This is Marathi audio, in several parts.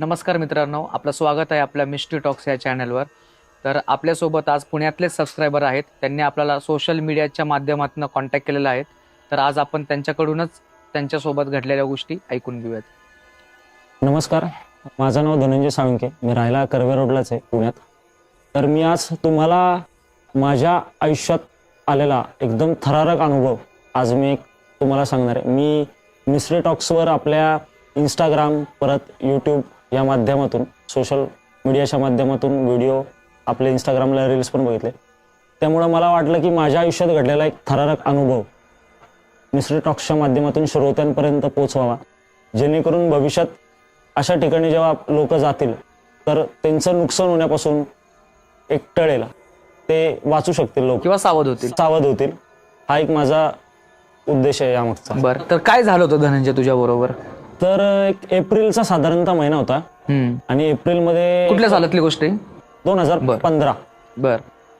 नमस्कार मित्रांनो आपलं स्वागत आहे आपल्या मिस्ट्री टॉक्स या चॅनलवर. तर आपल्यासोबत आज पुण्यातलेच सबस्क्रायबर आहेत. त्यांनी आपल्याला सोशल मीडियाच्या माध्यमातून कॉन्टॅक्ट केलेला आहे. तर आज आपण त्यांच्याकडूनच त्यांच्यासोबत घडलेल्या गोष्टी ऐकून घेऊयात. नमस्कार माझं नाव धनंजय साळुंके मी राहायला कर्वे रोडलाच आहे पुण्यात. तर मी आज तुम्हाला माझ्या आयुष्यात आलेला एकदम थरारक अनुभव आज मी तुम्हाला सांगणार आहे. मी मिस्ट्री टॉक्सवर आपल्या इंस्टाग्राम परत यूट्यूब या माध्यमातून सोशल मीडियाच्या माध्यमातून व्हिडिओ आपले इंस्टाग्रामला रील्स पण बघितले. त्यामुळं मला वाटलं की माझ्या आयुष्यात घडलेला एक थरारक अनुभव मिस्ट्री टॉक्सच्या माध्यमातून श्रोत्यांपर्यंत पोचवावा जेणेकरून भविष्यात अशा ठिकाणी जेव्हा लोक जातील तर त्यांचं नुकसान होण्यापासून एक टळेल. ते वाचू शकतील लोक. किंवा सावध होतील. सावध होतील. हा एक माझा उद्देश आहे यामागचा. बरं तर काय झालं होतं धनंजय तुझ्या बरोबर? तर एक एप्रिलचा साधारणतः महिना होता. आणि एप्रिलमध्ये कुठल्या सालातली गोष्ट आहे? दोन हजार पंधरा. बर.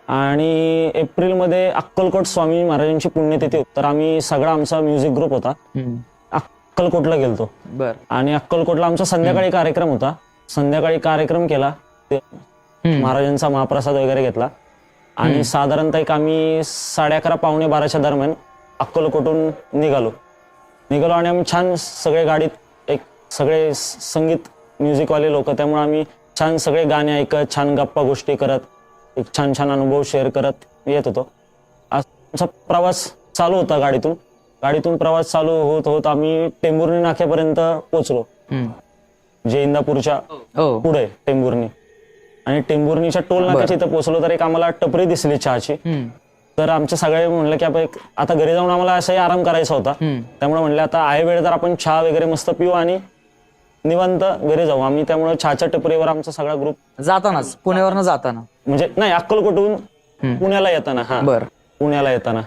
आणि एप्रिलमध्ये अक्कलकोट स्वामी महाराजांची पुण्यतिथी होती. तर आम्ही सगळा आमचा म्युझिक ग्रुप होता. अक्कलकोटला गेलतो. बर. आणि अक्कलकोटला आमचा संध्याकाळी कार्यक्रम होता. संध्याकाळी कार्यक्रम केला. ते महाराजांचा महाप्रसाद वगैरे घेतला. आणि साधारणतः एक आम्ही साडे अकरा पावणे बाराच्या दरम्यान अक्कलकोटून निघालो. निघालो आणि आम्ही छान सगळे गाडीत सगळे संगीत म्युझिकवाले लोक त्यामुळे आम्ही छान सगळे गाणे ऐकत छान गप्पा गोष्टी करत एक छान छान अनुभव शेअर करत येत होतो. आज आमचा प्रवास चालू होता गाडीतून. गाडीतून प्रवास चालू होत होत आम्ही टेंभुर्णी नाक्यापर्यंत पोहोचलो जे इंदापूरच्या हो. पुढे टेंभुर्णी. आणि टेंभुर्णीच्या टोल नाक्याच्या इथं पोहोचलो तर एक आम्हाला टपरी दिसली चहाची. तर आमचे सगळे म्हणलं की आपण आता घरी जाऊन आम्हाला असंही आराम करायचा होता. त्यामुळे म्हणलं आता आहे वेळ तर आपण चहा वगैरे मस्त पिऊ आणि निवांत घरी जाऊ. आम्ही त्यामुळे चहाच्या टपरीवर आमचा सगळा ग्रुप जातानाच? पुण्यावरनं जाताना? म्हणजे नाही अक्कलकोटून पुण्याला येताना हा. बर. पुण्याला येताना.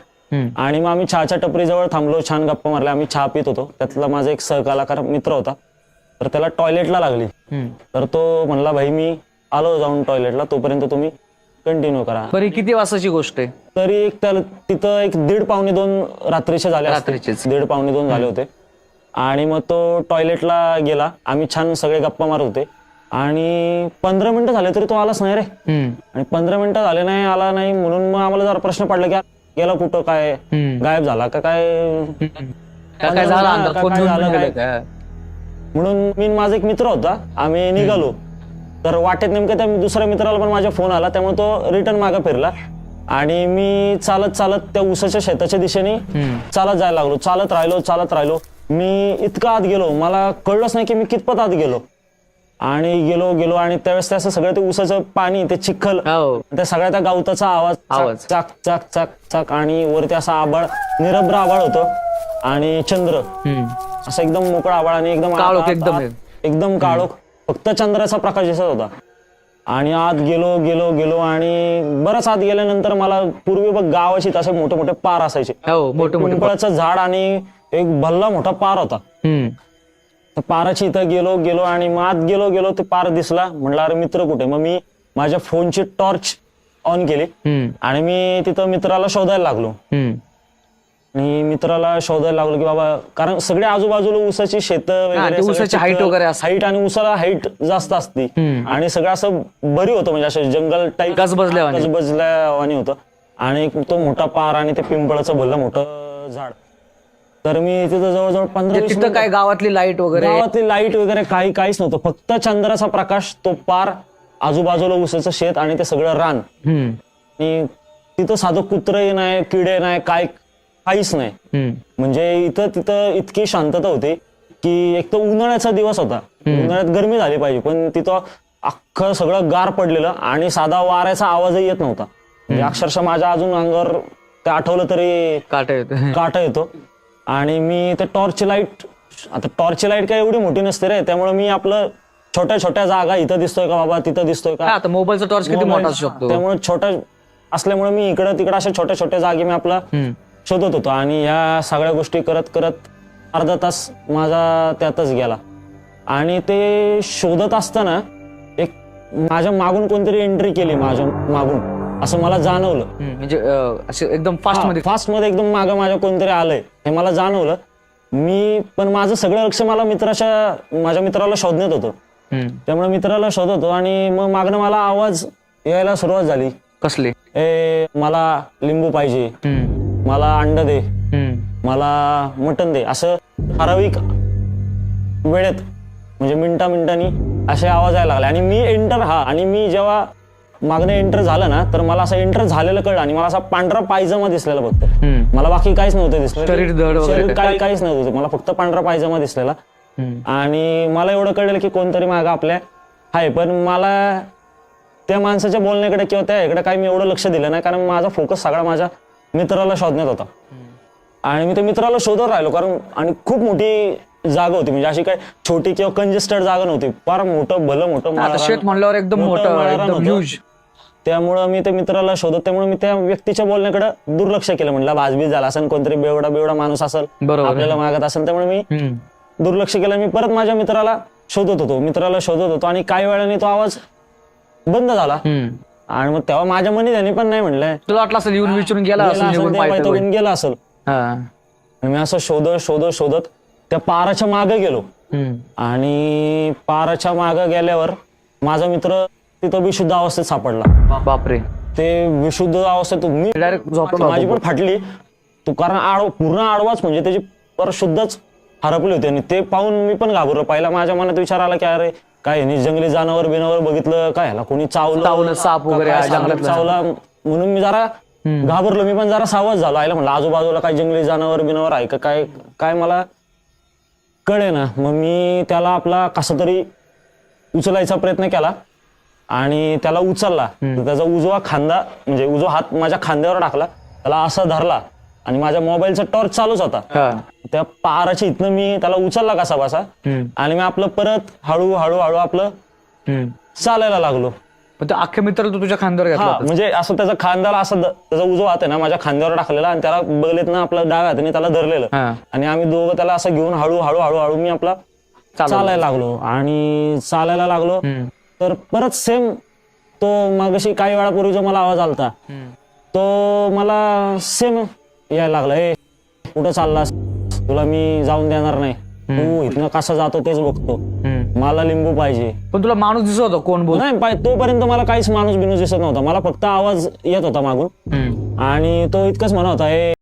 आणि मग आम्ही चहाच्या टपरीजवळ थांबलो छान गप्पा मारल्या. आम्ही चहा पित होतो. त्यातला माझा एक सहकलाकार मित्र होता. तर त्याला टॉयलेटला लागली. तर तो म्हणला भाई मी आलो जाऊन टॉयलेटला तोपर्यंत तुम्ही कंटिन्यू करा. बरी किती वाजताची गोष्ट आहे? तरी एक त्याला तिथं एक दीड पावणे दोन रात्रीचे झाले. रात्रीचेच. दीड पावणे दोन झाले होते. आणि मग तो टॉयलेटला गेला. आम्ही छान सगळे गप्पा मारत होते. आणि पंधरा मिनिटं झाले तरी तो आलाच नाही रे. आणि पंधरा मिनिटं झाले नाही आला नाही म्हणून मग आम्हाला जरा प्रश्न पडला की गेला कुठं काय. गायब झाला का काय? झालं? म्हणून मी माझा एक मित्र होता आम्ही निघालो. तर वाटेत नेमकं त्या दुसऱ्या मित्राला पण माझा फोन आला त्यामुळे तो रिटर्न मागे फिरला. आणि मी चालत चालत त्या उसाच्या शेताच्या दिशेने चालत जायला लागलो. चालत राहिलो चालत राहिलो. मी इतकं आत गेलो. मला कळलंच नाही की मी कितपत आत गेलो. आणि गेलो गेलो आणि त्यावेळेस ते असं सगळं ते उसाचं पाणी ते चिखल हो. त्या सगळ्या त्या गावताचा आवाज आवाज. चाक चाक चाक चाक आणि वरती असा आबाळ निरभ्र आबाळ होतं. आणि चंद्र. हम्म. असं एकदम मोकळा आबाळ आणि एकदम काळोख आत- एकदम आत-. एकदम काळोख. फक्त चंद्राचा प्रकाश दिसत होता. आणि आत गेलो गेलो गेलो आणि बराच आत गेल्यानंतर मला पूर्वी बघ गावाची तसे मोठे मोठे पार असायचे. हो मोठे मोठे पिंपळाचं झाड आणि एक भल्ला मोठा पार होता. हम्म. तर पाराची इथं गेलो गेलो आणि मग आत गेलो गेलो ते पार दिसला. म्हणलं अरे मित्र कुठे? मग मी माझ्या फोनची टॉर्च ऑन केली. हम्म. आणि मी तिथं मित्राला शोधायला लागलो. हम्म. आणि मित्राला शोधायला लागलो की बाबा कारण सगळे आजूबाजूला ऊसाची शेतं हा, ते ऊसाची height वगैरे असते. हाईट आणि ऊसाला हाईट जास्त असते. आणि सगळं असं बरी होतं म्हणजे असं जंगल टाईप गजबजल्यावानी. गजबजल्यावानी होतं. आणि एक तो मोठा पार आणि ते पिंपळाचं भल्लं मोठं झाड. तर मी तिथं जवळजवळ पंधरा वीस तिथं काय गावातली लाइट वगैरे? गावातली लाइट वगैरे काही काहीच नव्हतं. फक्त चंद्राचा प्रकाश तो पार आजूबाजूला ऊसाचं शेत आणि ते सगळं रान. हम्म. आणि तिथं साधं कुत्रही नाही किडे नाही काय काहीच नाही. म्हणजे इथं तिथं इतकी शांतता होती की एक तर उन्हाळ्याचा दिवस होता. उन्हाळ्यात गरमी झाली पाहिजे पण तिथं अख्खं सगळं गार पडलेलं आणि साधा वाऱ्याचा आवाजही येत नव्हता. म्हणजे अक्षरशः माझ्या अजून अंगावर ते आठवलं तरी काटा येत. काटा येतो. आणि मी ते टॉर्च लाइट आता टॉर्च लाइट काय एवढी मोठी नसते रे त्यामुळे मी आपलं छोट्या छोट्या जागा इथं दिसतोय का बाबा तिथं दिसतोय का? आता मोबाईलचा टॉर्च किती मोठा असू शकतो. त्यामुळे छोटा असल्यामुळे मी इकडं तिकडं अशा छोट्या छोट्या जागी मी आपला. शोधत होतो आणि ह्या सगळ्या गोष्टी करत करत अर्धा तास माझा त्यातच गेला. आणि ते शोधत असताना एक माझ्या मागून कोणतरी एंट्री केली माझ्या मागून. असं मला जाणवलं. म्हणजे असे एकदम फास्टमध्ये फास्टमध्ये एकदम मागं माझ्या कोणतरी आलंय. हे मला जाणवलं. मी पण माझं सगळं लक्ष मला मित्राच्या माझ्या मित्राला शोधण्यात होतं. त्यामुळे मित्राला शोधतो आणि मग मागणं मला आवाज यायला सुरुवात झाली. कसले? ए मला लिंबू पाहिजे. मला अंड दे. मला मटण दे असं ठराविक वेळेत म्हणजे मिनिटा मिनिटांनी असे आवाज यायला लागले आणि मी एंटर हा आणि मी जेव्हा मागणे एंटर झालं ना तर मला असं एंटर झालेलं कळलं आणि मला असा पांढरा पायजमा दिसलेला फक्त. मला बाकी काहीच नव्हतं दिसलं काय? काहीच नव्हतं मला फक्त पांढरा पायजमा दिसलेला. आणि मला एवढं कळलेलं की कोणतरी मागं आपल्या आहे पण मला त्या माणसाच्या बोलण्याकडे किंवा त्या इकडे काही मी एवढं लक्ष दिलं नाही कारण माझा फोकस सगळा माझ्या मित्राला शोधण्यात होता. आणि मी त्या मित्राला शोधत राहिलो कारण आणि खूप मोठी जागा होती. म्हणजे अशी काय छोटी किंवा कंजेस्टेड जागा नव्हती. फार मोठं भलं मोठं आता माळरान- शेत म्हणल्यावर एकदम मोठं माळरान एकदम होतं. ह्यूज त्यामुळं मी त्या मित्राला शोधत त्यामुळे मी त्या व्यक्तीच्या बोलण्याकडे दुर्लक्ष केलं. म्हटलं भाजबीज झाला असेल कोणतरी बेवडा बेवडा माणूस असेल बरोबर. आहे. आपल्याला मागत असेल त्यामुळे मी हम्म. दुर्लक्ष केलं. मी परत माझ्या मित्राला शोधत होतो. मित्राला शोधत होतो. आणि काही वेळाने तो आवाज बंद झाला. हम्म. आणि मग तेव्हा माझ्या मनी त्यांनी पण नाही म्हणलंय. तुला वाटलं असेल येऊन विचारून गेला गेला असेल निघून पाहिजे वैतागून गेला असेल. हा. आणि मी असं शोधत शोधत शोधत त्या पाराच्या मागे गेलो. हम्म. आणि पाराच्या मागे गेल्यावर माझा मित्र तिथं विशुद्ध अवस्थेत सापडला. बापरे. ते विशुद्ध अवस्थेत मी डायरेक्ट झोपला माझी पण फाटली. तो कारण आडव पूर्ण आडवाच म्हणजे त्याची परत शुद्धच हरपली होती. आणि ते पाहून मी पण घाबरलो. पहिला माझ्या मनात विचार आला की अरे काय ह्यानी जंगली जनावर बिनावर बघितलं काय? ह्याला कोणी चावलं? चावलं, साप का वगैरे काय आहे साप जंगलातलं. चावला? म्हणून मी जरा घाबरलो. मी पण जरा सावध झालो. आईला म्हणलं आजूबाजूला काय जंगली जनावर बिनावर आहे का? काय काय मला कळे ना मग मी त्याला आपला कसा तरी उचलायचा प्रयत्न केला आणि त्याला उचलला. तर त्याचा उजवा खांदा म्हणजे उजवा हात माझ्या खांद्यावर टाकला. त्याला असा धरला. आणि माझ्या मोबाईलचा टॉर्च चालूच होता त्या पाराच्या इथनं मी त्याला उचलला कसा बसा. आणि मी आपलं परत हळू हळू हळू आपलं. चालायला लागलो अख्ख्या मित्राला तू तुझ्या खांद्यावर हा. म्हणजे असं त्याचा खांद्याला असं त्याचा उजवा हात आहे ना माझ्या खांद्यावर टाकलेला आणि त्याला बगलेत ना आपलं डाव्या हाताने त्याला धरलेलं आणि आम्ही दोघं त्याला असं घेऊन हळू हळू हळू हळू मी आपला. चालायला लागलो आणि चालायला लागलो. तर परत सेम तो मगाशी काही वेळापूर्वी मला आवाज आलता. तो मला सेम यायला लागला ए कुठं चाललास? तुला मी जाऊन देणार नाही. तू इथनं कसा जातो तेच बघतो. मला लिंबू पाहिजे. पण तुला माणूस दिसत होता कोण बोल? नाही पाय- तोपर्यंत मला काहीच माणूस बिनूस दिसत नव्हता. मला फक्त आवाज येत होता मागून. आणि तो इतकंच म्हणत होता ए